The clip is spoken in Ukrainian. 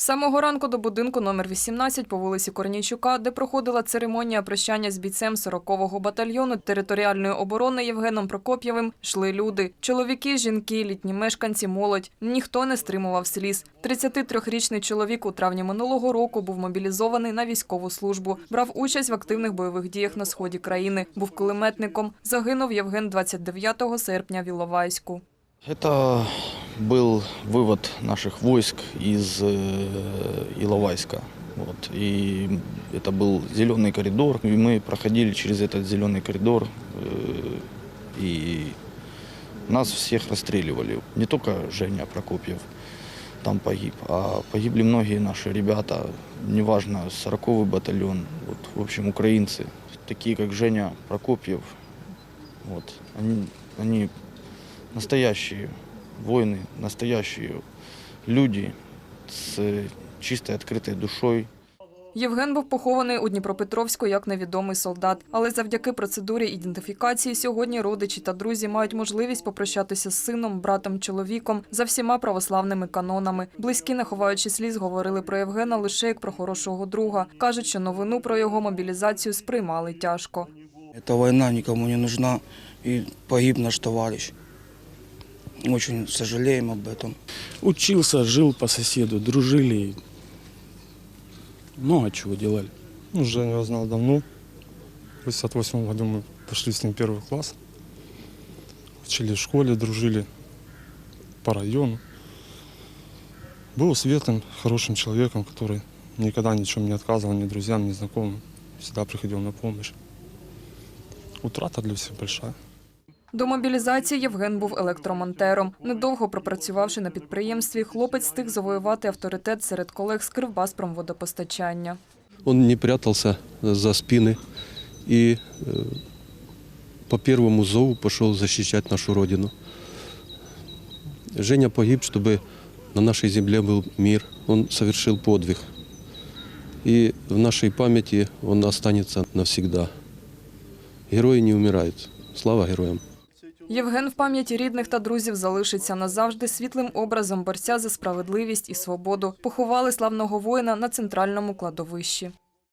Самого ранку до будинку номер 18 по вулиці Корнійчука, де проходила церемонія прощання з бійцем 40-го батальйону територіальної оборони Євгеном Прокоп'євим, йшли люди. Чоловіки, жінки, літні мешканці, молодь. Ніхто не стримував сліз. 33-річний чоловік у травні минулого року був мобілізований на військову службу. Брав участь в активних бойових діях на сході країни. Був кулеметником. Загинув Євген 29 серпня в Іловайську. Это был вывод наших войск из э, Иловайска. Вот. И это был зеленый коридор. И мы проходили через этот зеленый коридор. э, И нас всех расстреливали. Не только Женя Прокопьев там погиб, а погибли многие наши ребята. Неважно, 40-й батальон. Вот, в общем, украинцы. Такие, как Женя Прокопьев. Вот. Они, они настоящие воины, настоящие люди с чистой открытой душой. Євген був похований у Дніпропетровську як невідомий солдат. Але завдяки процедурі ідентифікації сьогодні родичі та друзі мають можливість попрощатися з сином, братом, чоловіком за всіма православними канонами. Близькі, не ховаючи сліз, говорили про Євгена лише як про хорошого друга. кажуть, що новину про його мобілізацію сприймали тяжко. Эта война никому не нужна, и погиб наш товарищ. Очень сожалеем об этом. Учился, жил по соседу, дружили. Много чего делали. Ну, Женю я знал давно. В 58 году мы пошли с ним в первый класс. Учили в школе, дружили по району. Был светлым, хорошим человеком, который никогда ни в чем не отказывал ни друзьям, ни знакомым. Всегда приходил на помощь. Утрата для всех большая. До мобілізації Євген був електромонтером. Недовго пропрацювавши на підприємстві, хлопець встиг завоювати авторитет серед колег з Кривбаспромводопостачання. Он не прятался за спины и э, по первому зову пошел защищать нашу Родину. Женя погиб, чтобы на нашей земле был мир. Он совершил подвиг. И в нашей памяти он останется навсегда. Герои не умирают. Слава героям! Євген в пам'яті рідних та друзів залишиться назавжди світлим образом борця за справедливість і свободу. Поховали славного воїна на центральному кладовищі.